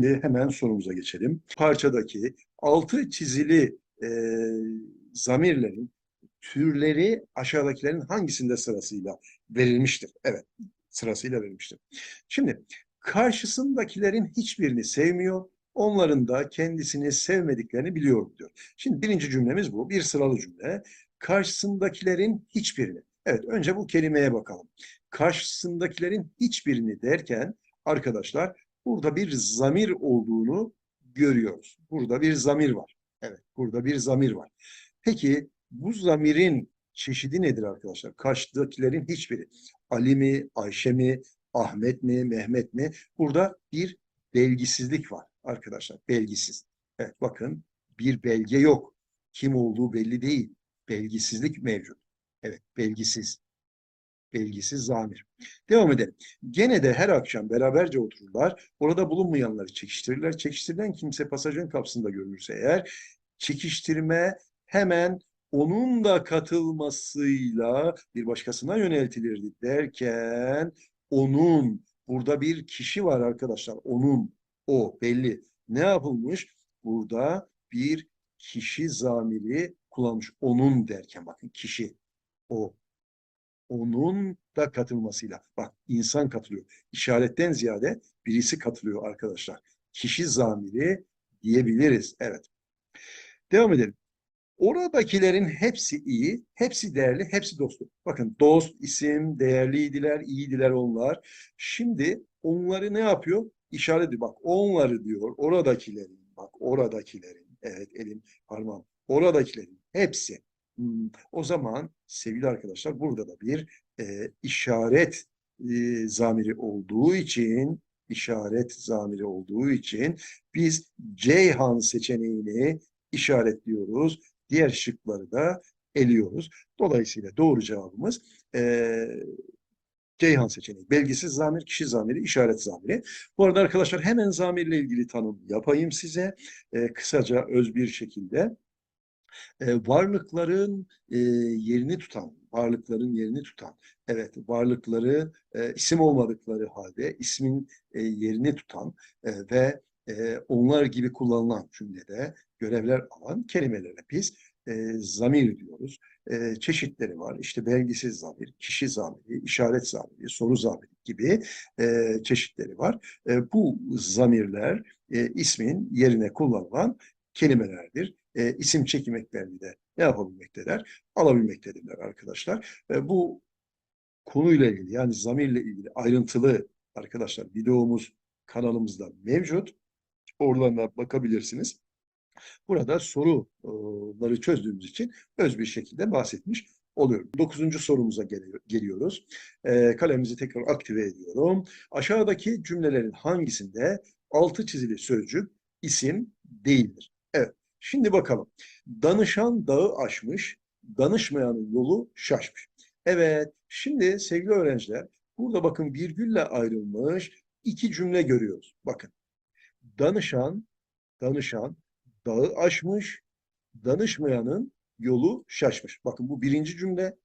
Şimdi hemen sorumuza geçelim. Parçadaki altı çizili e, zamirlerin türleri aşağıdakilerin hangisinde sırasıyla verilmiştir? Evet, sırasıyla verilmiştir. Şimdi karşısındakilerin hiçbirini sevmiyor, onların da kendisini sevmediklerini biliyorum diyor. Şimdi birinci cümlemiz bu, bir sıralı cümle. Karşısındakilerin hiçbirini. Evet, önce bu kelimeye bakalım. Karşısındakilerin hiçbirini derken arkadaşlar burada bir zamir olduğunu görüyoruz. Burada bir zamir var. Evet, burada bir zamir var. Peki bu zamirin çeşidi nedir arkadaşlar? Karşıdakilerin hiçbiri. Ali mi, Ayşe mi, Ahmet mi, Mehmet mi? Burada bir belgisizlik var arkadaşlar. Belgisiz. Evet bakın bir belge yok. Kim olduğu belli değil. Belgisizlik mevcut. Evet belgisiz. Belgisiz zamir. Devam edelim. Gene de her akşam beraberce otururlar. Orada bulunmayanları çekiştirirler. Çekiştirilen kimse pasajın kapısında görülürse eğer çekiştirme hemen onun da katılmasıyla bir başkasına yöneltilirdi derken onun burada bir kişi var arkadaşlar. Onun o belli. Ne yapılmış? Burada bir kişi zamiri kullanmış. Onun derken bakın kişi o onun da katılmasıyla. Bak insan katılıyor. İşaretten ziyade birisi katılıyor arkadaşlar. Kişi zamiri diyebiliriz. Evet. Devam edelim. Oradakilerin hepsi iyi, hepsi değerli, hepsi dostum. Bakın dost, isim, değerliydiler, iyiydiler onlar. Şimdi onları ne yapıyor? İşaret ediyor. Bak onları diyor, oradakilerin, bak oradakilerin, evet elim, parmağım, oradakilerin hepsi. Hmm, O zaman sevgili arkadaşlar burada da bir e, işaret e, zamiri olduğu için işaret zamiri olduğu için biz Ceyhan seçeneğini işaretliyoruz. Diğer şıkları da eliyoruz. Dolayısıyla doğru cevabımız e, Ceyhan seçeneği. Belgisiz zamir, kişi zamiri, işaret zamiri. Bu arada arkadaşlar hemen zamirle ilgili tanım yapayım size. E, kısaca öz bir şekilde e, varlıkların e, yerini tutan, varlıkların yerini tutan, evet varlıkları e, isim olmadıkları halde ismin e, yerini tutan e, ve e, onlar gibi kullanılan cümlede görevler alan kelimelere biz e, zamir diyoruz. E, çeşitleri var. İşte belgisiz zamir, kişi zamiri, işaret zamiri, soru zamiri gibi e, çeşitleri var. E, bu zamirler e, ismin yerine kullanılan kelimelerdir e, isim çekim de ne yapabilmektedir? Alabilmektedirler arkadaşlar. E, bu konuyla ilgili yani zamirle ilgili ayrıntılı arkadaşlar videomuz kanalımızda mevcut. Oradan da bakabilirsiniz. Burada soruları çözdüğümüz için öz bir şekilde bahsetmiş oluyorum. Dokuzuncu sorumuza geliyor- geliyoruz. E, kalemimizi tekrar aktive ediyorum. Aşağıdaki cümlelerin hangisinde altı çizili sözcük isim değildir? Evet. Şimdi bakalım. Danışan dağı aşmış, danışmayanın yolu şaşmış. Evet, şimdi sevgili öğrenciler, burada bakın virgülle ayrılmış iki cümle görüyoruz. Bakın. Danışan, danışan dağı aşmış, danışmayanın yolu şaşmış. Bakın bu birinci cümle,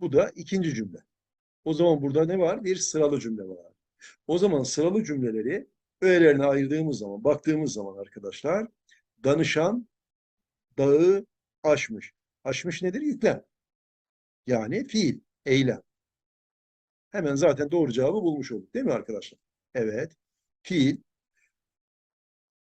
bu da ikinci cümle. O zaman burada ne var? Bir sıralı cümle var. O zaman sıralı cümleleri öğelerine ayırdığımız zaman, baktığımız zaman arkadaşlar, danışan dağı aşmış. Aşmış nedir? Yüklem. Yani fiil, eylem. Hemen zaten doğru cevabı bulmuş olduk değil mi arkadaşlar? Evet. Fiil.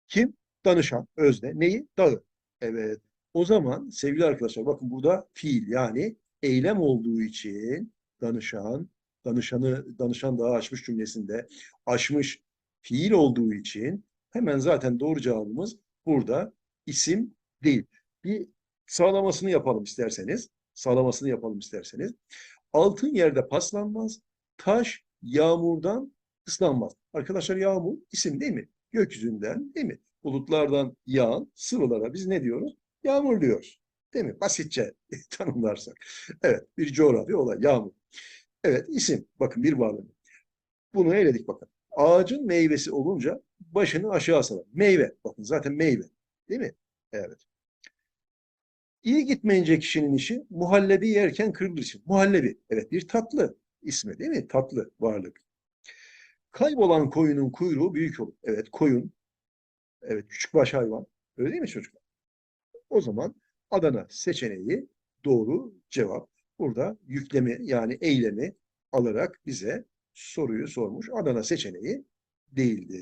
Kim? Danışan. Özne. Neyi? Dağı. Evet. O zaman sevgili arkadaşlar bakın burada fiil yani eylem olduğu için danışan, danışanı, danışan dağı aşmış cümlesinde aşmış fiil olduğu için hemen zaten doğru cevabımız burada isim değil. Bir sağlamasını yapalım isterseniz. Sağlamasını yapalım isterseniz. Altın yerde paslanmaz, taş yağmurdan ıslanmaz. Arkadaşlar yağmur isim değil mi? Gökyüzünden değil mi? Bulutlardan yağan sıvılara biz ne diyoruz? Yağmur diyoruz. Değil mi? Basitçe tanımlarsak. Evet, bir coğrafi olay, yağmur. Evet, isim. Bakın bir bağlamı. Bunu eledik bakın. Ağacın meyvesi olunca başını aşağı salar. Meyve. Bakın zaten meyve. Değil mi? Evet. İyi gitmeyince kişinin işi muhallebi yerken kırılır için. Muhallebi. Evet bir tatlı ismi değil mi? Tatlı varlık. Kaybolan koyunun kuyruğu büyük olur. Evet koyun. Evet küçükbaş hayvan. Öyle değil mi çocuklar? O zaman Adana seçeneği doğru cevap. Burada yüklemi yani eylemi alarak bize soruyu sormuş. Adana seçeneği değildi.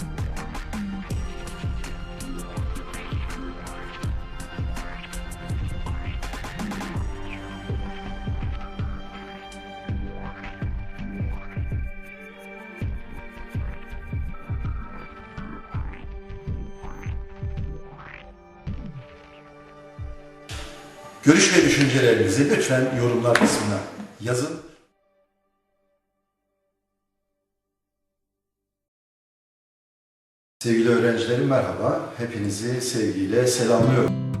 Görüş ve düşüncelerinizi lütfen yorumlar kısmına yazın. Sevgili öğrencilerim merhaba. Hepinizi sevgiyle selamlıyorum.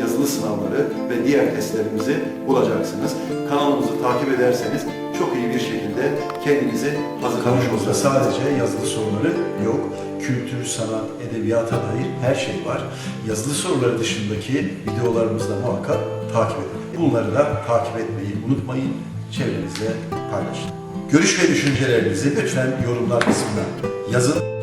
yazılı sınavları ve diğer testlerimizi bulacaksınız. Kanalımızı takip ederseniz çok iyi bir şekilde kendinizi hazırlamış olursunuz. sadece yazılı soruları yok. Kültür, sanat, edebiyata dair her şey var. Yazılı soruları dışındaki videolarımızda muhakkak takip edin. Bunları da takip etmeyi unutmayın. Çevrenizde paylaşın. Görüş ve düşüncelerinizi lütfen yorumlar kısmına yazın.